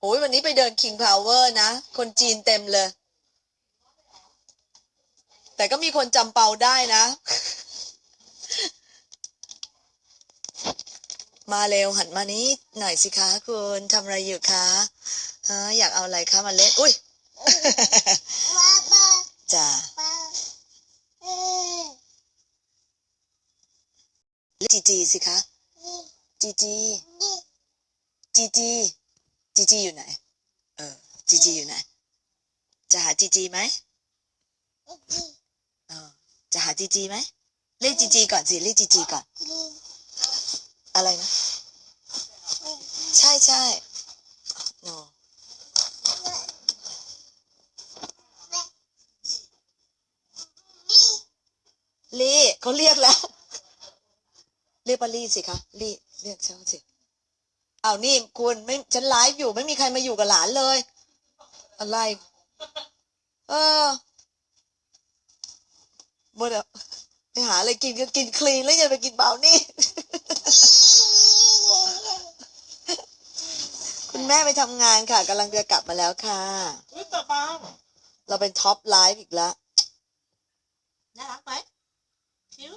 โอ้ยวันนี้ไปเดิน King Power นะ คนจีนเต็มเลย แต่ก็มีคนจำเปาได้นะ มาเร็วหันมานี้หน่อยสิคะคุณทำอะไรอยู่คะฮะอยากเอาอะไรคะมาเล่นอุ้ยจ้าจีจีสิคะจีจีจีจี จีจีอยู่ไหน เออ จีจีอยู่ไหน จะหาจีจีไหมเออ จะหาจีจีไหม เรียกจีจีก่อนสิ เรียกจีจีก่อน อะไรนะ ใช่ใช่ no ลี่เขาเรียกแล้ว เรียกปาลี่สิคะลี่เรียกฉันสิ เอานี่คุณไม่ฉันไลฟ์อยู่ ไม่มีใครมาอยู่กับหลานเลย อะไร เออหมดอะไปหาอะไรกินก็กินคลีนแล้วอย่าไปกินเบานี่ คุณแม่ไปทำงานค่ะกำลังจะกลับมาแล้วค่ะ อุ้ยตาบางเราเป็นท็อปไลฟ์อีกแล้ว น่ารักไหมคิ้ว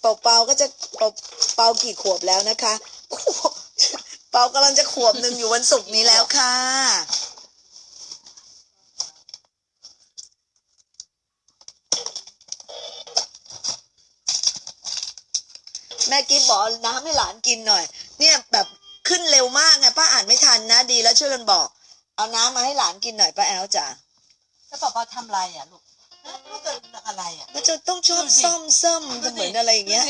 เปาเปาก็จะเปาเปากี่ขวบแล้วนะคะโอ้โหเปากำลังจะขวบหนึ่งอยู่วันศุกร์นี้แล้วค่ะ แม่กิฟบอกเอาน้ำให้หลานกินหน่อย เนี่ยแบบขึ้นเร็วมากไงป้าอ่านไม่ทันนะดีแล้วช่วยกันบอก เอาน้ำมาให้หลานกินหน่อยป้าแอลจ๋าแล้วป๊าป๊าทำอะไรอะลูกลูกเกิด อะไรอะมันจะต้องชอบดูสิซ่อมเซิมจะเหมือนอะไรอย่างเงี้ย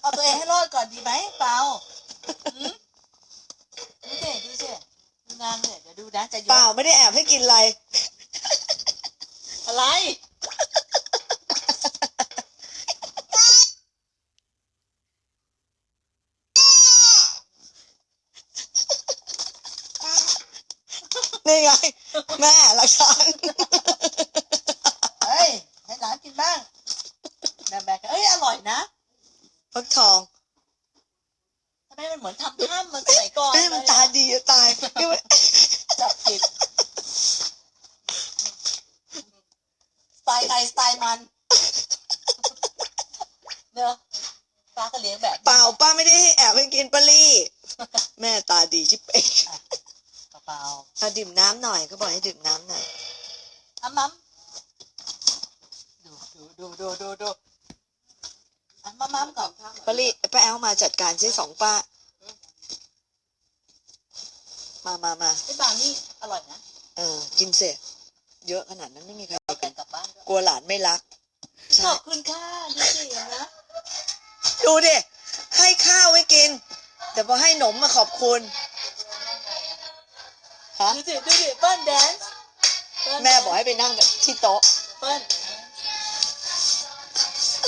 เอาตัวเองให้รอดก่อนดีไหมเปล่าหืมดูสิดูสิดูนางเนี่ยเดี๋ยวดูนะจะยกเปล่าไม่ได้แอบให้กินอะไรอะไร นี่ไง แม่หลักฐาน เฮ้ยให้หลานกินบ้างแบกๆเอ้ยอร่อยนะ ฟักทองทำไมมันเหมือนทำถ้ำมันสมัยก่อนแม่มันเลยตาอะดีจะตายนี่มันจับผิดสไตล์ใครสไตล์มันเนอะป้าก็เลี้ยงแบบนี้เปล่าป้าไม่ได้ให้แอบให้กินปลาลี่แม่ตาดีชิบเองเปล่าเอาดื่มน้ำหน่อยเขาบอกให้ดื่มน้ำหน่อยๆอะมัมดูดูดูดูดูดูอะมัมมัมก่อน ปลาลี่ป้าแอลมาจัดการใช้สองป้า มามามาไอ้บางนี่อร่อยนะเออกินเสร็จเยอะขนาดนั้นไม่มีใครเอากิแบ่นงกลับบ้านด้วยกลัวหลานไม่รักขใช่อบคุณค่ะดูสิเห็นนะดูดิ ให้ข้าวไว้กิน แต่พอให้หนมมาขอบคุณ ฮะ ดูสิดูสิเปิ้ลแดนซ์เปิ้ลแม่บอกให้ไปนั่งกันที่โต๊ะ เปิ้ล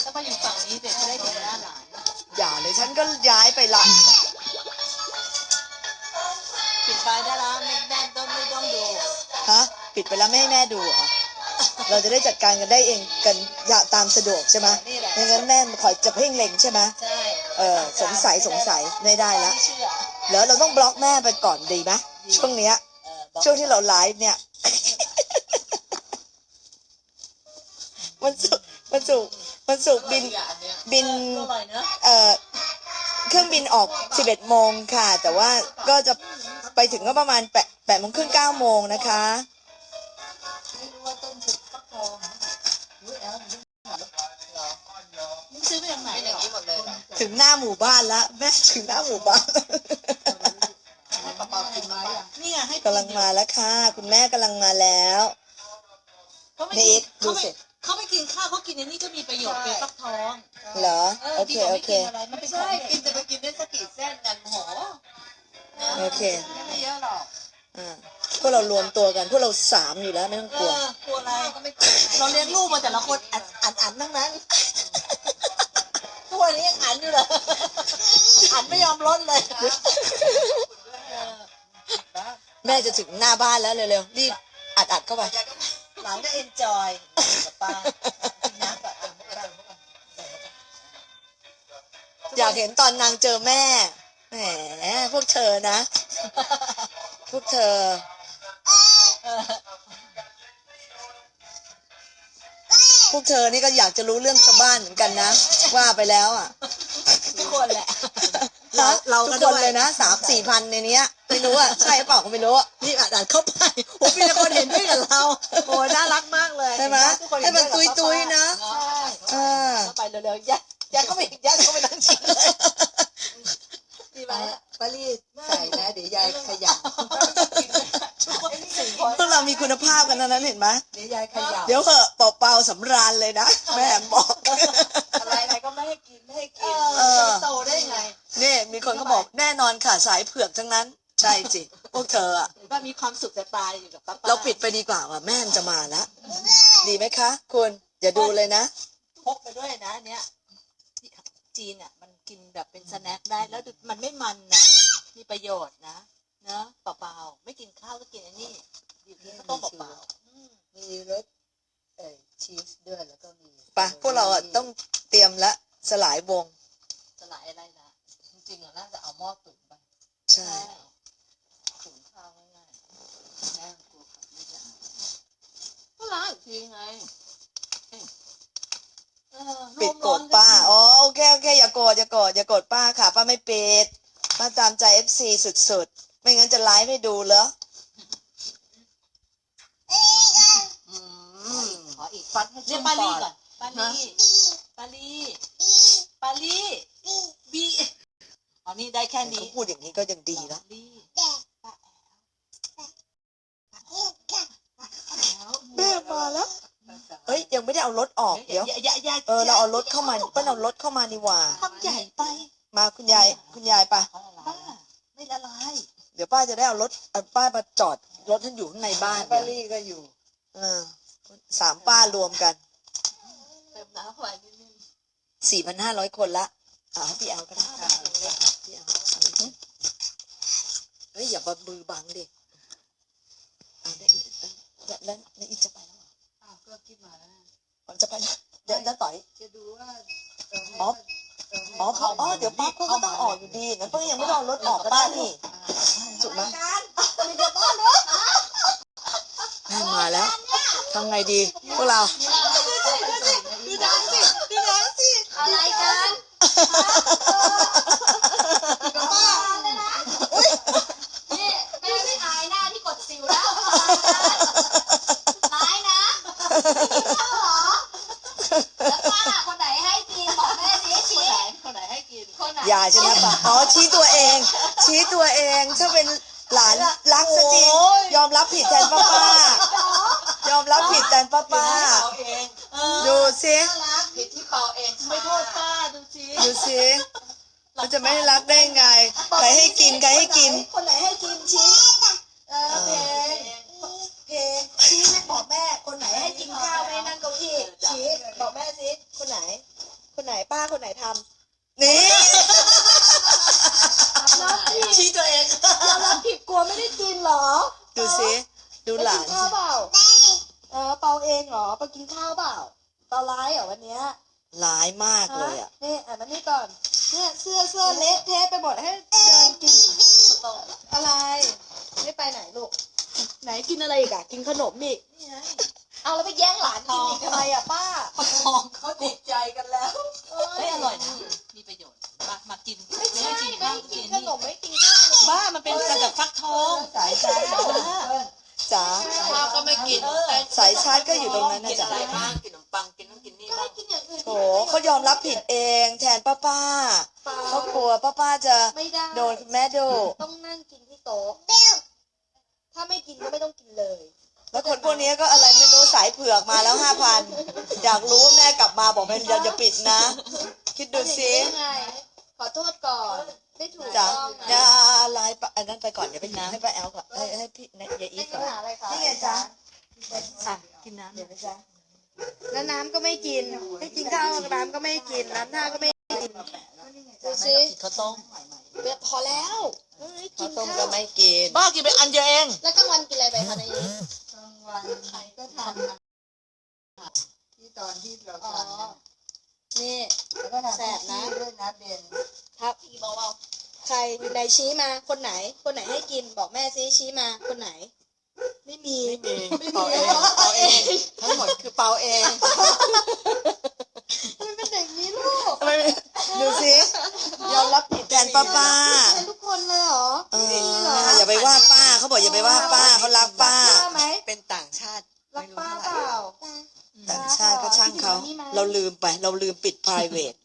ถ้ามาอยู่ฝั่งนี้เด็กจะได้เห็นหน้า ฉันก็ย้ายไปละปิดไฟได้แล้วไม่แม่ต้องไม่ต้องดูฮะปิดไปแล้วไม่ให้แม่ดูเหรอเราจะได้จัดการกันได้เองกันอย่าตามสะดวกใช่ไหมนี่แหละไม่งั้นแม่คอยจะเพ่งเล็งใช่ไหมใช่เออสงสัยสงสัยไม่ได้ละไม่เชื่อแล้วเราต้องบล็อกแม่ไปก่อนดีไหมช่วงเนี้ย เออบอกช่วงที่เราไลฟ์เนี่ย มันสุกร์มันสุกร์มันสุกร์บินบิน อร่อยเนอะเอ่อ เครื่องบินออก 11 โมงค่ะ แต่ว่าก็จะไปถึงก็ประมาณ8 8โมงครึ่ง9โมงนะคะไม่รู้ว่าต้มสุกฟักทองรู้แล้วมันเหรอมึงซื้อมาจากไหนอย่างนี้หมดเลยเหรอถึงหน้าหมู่บ้านละแม่ถึงหน้าหมู่บ้าน ให้ปะเปากินไหมอะนี่ไงให้กำลังมาแล้วค่ะ คุณแม่กำลังมาแล้ว เขาไม่นี่กินดูเขาไม่สิ เขาไม่กินข้าวเขากินอันนี้ก็มีประโยชน์เป็นฟักทอง เหรอโอเคดีกว่าโอไม่เคกินอะไรมันเป็นของกินแต่ไปกินได้สักกี่เส้นกันโหโอเค ไม่เยอะหรอกอ่าพวกเรารวมตัวกันพวกเราสามอยู่แล้วไม่ต้องเอกลัวอกลัวอะไรก็ไม่เราเลี้ยงลูกมาแต่ละคนอันอันอันทั้งนั้นทุกวันนี้ยังอันอยู่เลยอันไม่ยอมลดเลยเออแม่จะถึงหน้าบ้านแล้วเร็วๆรีบอัดอัดเข้าไปหลานก็เอนจอยกับป้า อยากเห็นตอนนางเจอแม่ แหม พวกเธอนะ พวกเธอเออพวกเธอนี่ก็อยากจะรู้เรื่องชาวบ้านเหมือนกันนะ ว่าไปแล้วอะ ทุกคนแหละ เราเราทุก็กด้ควยนเลยนะสามสี่พันในเนี้ย ไม่รู้อะ ใช่หรือเปล่าก็ไม่รู้อะ นี่อ่านเข้าไปโอ้มีแต่คนเห็นด้วยกับเรา โอ้น่ารักมากเลยใช่ไหมทุกคนให้เห็มันด้วยกับตุยๆนะ ใช่เออ เข้าไปเร็วๆยัด ยัดเข้าไปอีกยัดเข้าไปนั่งชิมเลยดีไหมปารีสใส่นะเดี๋ยวยายขยับทุกคนสี่คนพวกเรามีคุณภาพกันนะนั้นเห็นไหมเดี๋ยวยายขยับเดี๋ยวเหอะเปล่าๆสำราญเลยนะแม่บอกอะไรอะไรก็ไม่ให้กินไม่ให้เอกินอเออจะโตได้ไงนี่มีคนก็บอกแน่นอนค่ะสายเผือกทั้งนั้น ใช่สิพวกเธออะว่ามีความสุขจะตายอยู่กับป้าๆเราปิดไปดีกว่าว่ะแม่มันจะมาแล้วดีไหมคะ คุณอย่าดูเลยนะพกไปด้วยนะอันเนี้ยที่ จีนอะมันกินแบบเป็นสแน็คได้แล้วมันไม่มันนะมีประโยชน์นะเนอะเปล่าๆไม่กินข้าวก็กินอันนี้อยู่ที่ข้าวต้มเปล่าๆมีรสเอ่อชีสด้วยแล้วก็มีไปพวกเราอะต้องเตรียมละสลายวง สลายอะไรนะจริงๆอะน่าจะเอาหม้อตุ๋นไปใช่ตุ๋นข้าวง่ายๆแม่กลัวขับไม่ได้ก็ล้างอีกทีไง ปิดลมกร้อดนป้า อ๋อโอเคโอเคอย่าโกรธอย่าโกรธอย่าโกรธป้าค่ะ ป้าไม่ปิดป้าตามใจเอฟซีสุดๆ ไม่งั้นจะไลฟ์ให้ดูเหรออืมขออีกฟัดให้เรีชุ่ยกมปาปลีอดก่อนปาลีปาลีปาลีบีอ๋อนี่ได้แค่นี้เขาพูดอย่างนี้ก็ยังดีแล้วปาลี แม่มาแล้ว เอ้ย ยัง ไม่ได้เอารถออกเดี๋ยวอย่าอย่าอย่าเออเราเอารถเข้ามาเปิ้ลเอารถเข้ามานี่หว่าทำใหญ่ไป มาคุณยายคุณยายปะป้าไม่ละลายเดี๋ยวป้าจะได้เอารถเอาป้ามาจอดรถท่านอยู่ข้างในบ้านปารีสก็อยู่เออสามป้ารวมกันเติมน้ำเข้าไปนิดนึงสี่พันห้าร้อยคนละอ่าให้พี่แอลก็ได้ค่ะพี่แอลเฮ้ยอย่าบังมือบังดิอ่าได้แล้วแล้วแล้วอีกจะไป จะไปแล้วเดี๋ยวแล้วต่อยจะดูว่าเอ๋อเให้อ๋อเพราะอ๋อเดี๋ยวป้าก็ต้องออกอยู่ดีงั้นป้ายังไม่ต้องเอารถออกก็ได้นี่ถูกไหมแม่มาแล้วทำไงดีพวกเรา ดูดังสิดูดังสิ อะไรกันนี่แม่ไม่อายหน้าที่กดสิวแล้วร้ายนะกินข้าวเหรอ แล้วป้าคนไหนให้กินบอกแม่สิ คน ชี้ ไหนคนไหนให้กิน คนไหน ยายใช่ไหมปะอ๋อชี้ตัวเอง ชี้ตัวเองถ้าเป็นหลานรักซะจริงโอ้ย ยอมรับผิดแทนป้าป้า ยอมรับผิดแทนป้าป้าเอาเองเออดูสิผิดที่เป่าเองไม่โทษป้าดูสิดูสิมันจะไม่รักได้ไงใครให้กินใครให้กิน เหรอดูสิดูหลานกินข้าวเปล่าเออเปาเองเหรอไปกินข้าวเปล่าเปาร้ายเหรอวันเนี้ยร้ายมากเลยอะนี่อ่านมานี่ก่อนเนี่ยเสื้อเสื้อเละเทะไปหมดให้เดินกินอะไรไม่ไปไหนลูกไหนกินอะไรอีกอะกินขนมอีกนี่ไงเอาแล้วไปแย่งหลานกินอีกทำไมอะป้าทองเขาติดใจกันแล้ว เฮ้ยอร่อยนะ มีประโยชน์มามากิน ไม่ใช่ไม่ให้กินขนมไม่กินข้าวเลย บ้ามันเป็นกระดับฟักทอง สายชาร์จ จ๋า ข้าวก็ไม่กิน สายชาร์จก็อยู่ตรงนั้นนะจ๊ะบ้างกินขนมปังกินนู่นกินนี่ก็บ้าให้งกินอย่างอื่นโถเขายอมรับผิดเองแทนป้าป้าเขากลัวป้าป้าจะไม่ได้โดนคุณแม่ดูต้องนั่งกินที่โต๊ะถ้าไม่กินก็ไม่ต้องกินเลยแล้วคนพวกนี้ก็อะไรไม่รู้สายเผือกมาแล้วห้าพันอยากรู้ว่าแม่กลับมาบอกเป็นอย่าอย่าปิดนะ คิดดูสิทำอย่างนี้ได้ไงขอโทษก่อนไม่ถูกจ๋าต้องอย่านะอะไรปะอันนั้นไปก่อนอย่าไปน้ำให้ป้าแอลก่อนให้ให้พี่นยายอีไม่ทมีก่อนปัญหาอะไรค่ะนี่ไงจ๊ะอะ กินน้ำเดี๋ยวนะจ๊ะแล้วน้ำก็ไม่กิน ให้กินข้าวน้ำก็ไม่กิน น้ำท่าก็ไม่กินดูสิข้าวต้มพอแล้วเอ้ยกิข้าวนต้มข้าก็วไม่กิน บ้ากินไปอันเดียวเอง แล้วกลางวันกินอะไรไปคะในนี้กลางวันใครก็ทำนะที่ตอนที่เราอ๋อทำนะนี่แล้วก็ทำแสบนะด้วยนะเบนครับอีเบาๆใครอยู่ในชี้มาคนไหน คนไหนให้กินบอกแม่ซิชี้มาคนไหน ไม่มีไม่มีเป่าเองเป่าเอง ทั้งหมดคือเป่าเองมันเป็นอย่างนี้ลูกทำไมดูสิยอมรับผิดแทนป้าป้าเป็นทุกคนเลยเหรอเอออย่าไปว่าป้าเขาบอกอย่าไปว่าป้าเขารักป้าป้าไหมเป็นต่างชาติรักป้าเปล่า ต่างชาติก็ช่างเขา เราลืมไป เราลืมปิด private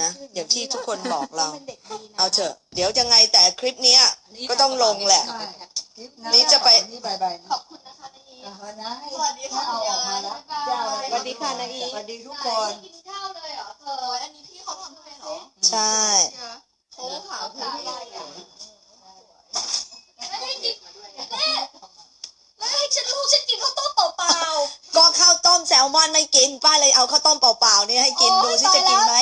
นะ อย่างที่ทุกคนบอกเราเป็นเด็กดีนะเอาเถอะ เดี๋ยวยังไงแต่คลิปเนี้ยก็ต้องลงแหละใช่คลิป นี่จะไปนี่บายบายขนะอบคุณนะคะนาอีอ่านะให้สวัสดีค่ะให้เอาออกมานะจะเอาอะไรสวัสดีค่ะนาอีสวัสดีทุกคนกินข้าวเลยเหรอเธออันนี้พี่เขาทำให้เหรอใช่โอ้ขาวขาวได้อะแล้วให้กินแม่แล้วให้ฉันลูกฉันกินข้าวต้มเปล่าๆก็ข้าวต้มแซลมอนไม่กินป้าเลยเอาข้าวต้มเปล่าๆนี่ให้กินดูสิจะกินไหม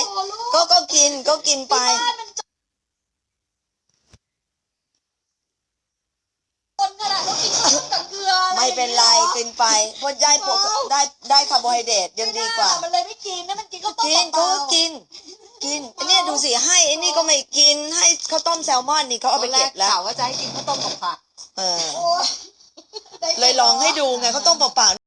ก็ก็กินก็กินไป คนขนาดต้องกินข้าวต้มกับเกลืออะ ไม่ เป็นไรกินไปเพราะได้โปรได้ได้คาร์โบไฮเดรตยังดีกว่า มันเลยไม่กินนะมันกินข้าวต้มกินเปก็ล่าๆกิน กินไอ้เนี่ยดูสิให้ไอ้นี่ก็ไม่กินให้ข้าวต้มแซลมอนนี่เขาเอาไปเก็บแล้วกะว่าจะให้กินข้าวต้มกับผักเออโอ้ยได้เลยลองให้ดูไงข้าวต้มเปล่าๆ